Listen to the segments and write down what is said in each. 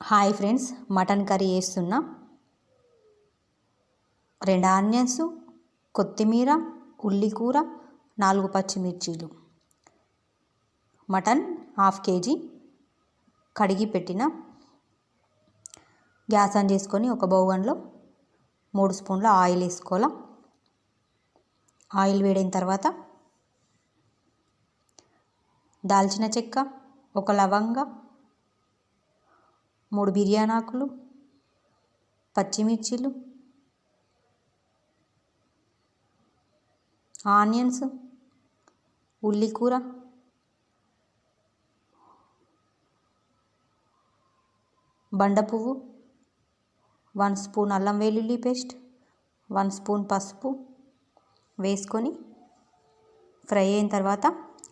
Hi friends mutton curry వేస్తున్నా రెండు onions కొత్తిమీర ఉల్లికూర నాలుగు పచ్చిమిర్చీలు. మటన్ హాఫ్ కేజీ కడిగి పెట్టిన. గ్యాస్ ఆన్ చేసుకొని ఒక బౌగన్లో మూడు స్పూన్ల ఆయిల్ వేసుకోవాలా. ఆయిల్ వేడైన తర్వాత దాల్చిన చెక్క ఒక లవంగా మూడు బిర్యానీ ఆకులు పచ్చిమిర్చీలు ఆనియన్స్ ఉల్లికూర బండ పువ్వు వన్ స్పూన్ అల్లం వెల్లుల్లి పేస్ట్ వన్ స్పూన్ పసుపు వేసుకొని ఫ్రై అయిన తర్వాత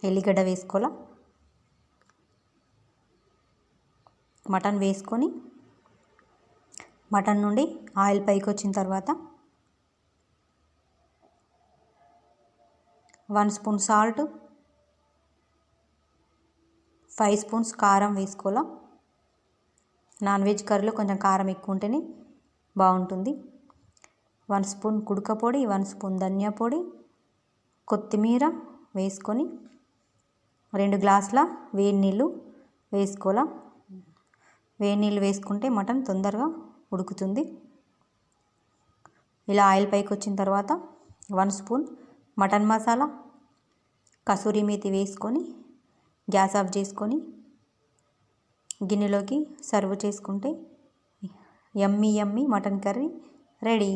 ఎల్లిగడ్డ వేసుకోవాలా? మటన్ వేసుకొని మటన్ నుండి ఆయిల్ పైకి వచ్చిన తర్వాత one spoon salt five spoons కారం వేసుకోవాలా. నాన్ వెజ్ కర్రీలో కొంచెం కారం ఎక్కువ ఉంటేనే బాగుంటుంది. వన్ స్పూన్ కుడక పొడి వన్ స్పూన్ ధనియా పొడి కొత్తిమీర వేసుకొని రెండు గ్లాసుల వేడి నీళ్ళు వేసుకోవాలా. వేడి నీళ్ళు వేసుకుంటే మటన్ తొందరగా ఉడుకుతుంది. ఇలా ఆయిల్ పైకి వచ్చిన తర్వాత one spoon mutton masala kasuri methi వేసుకొని గ్యాస్ ఆఫ్ చేసుకొని గిన్నెలోకి సర్వ్ చేసుకుంటే yummy yummy mutton curry ready.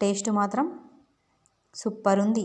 Taste మాత్రం సూపర్ ఉంది.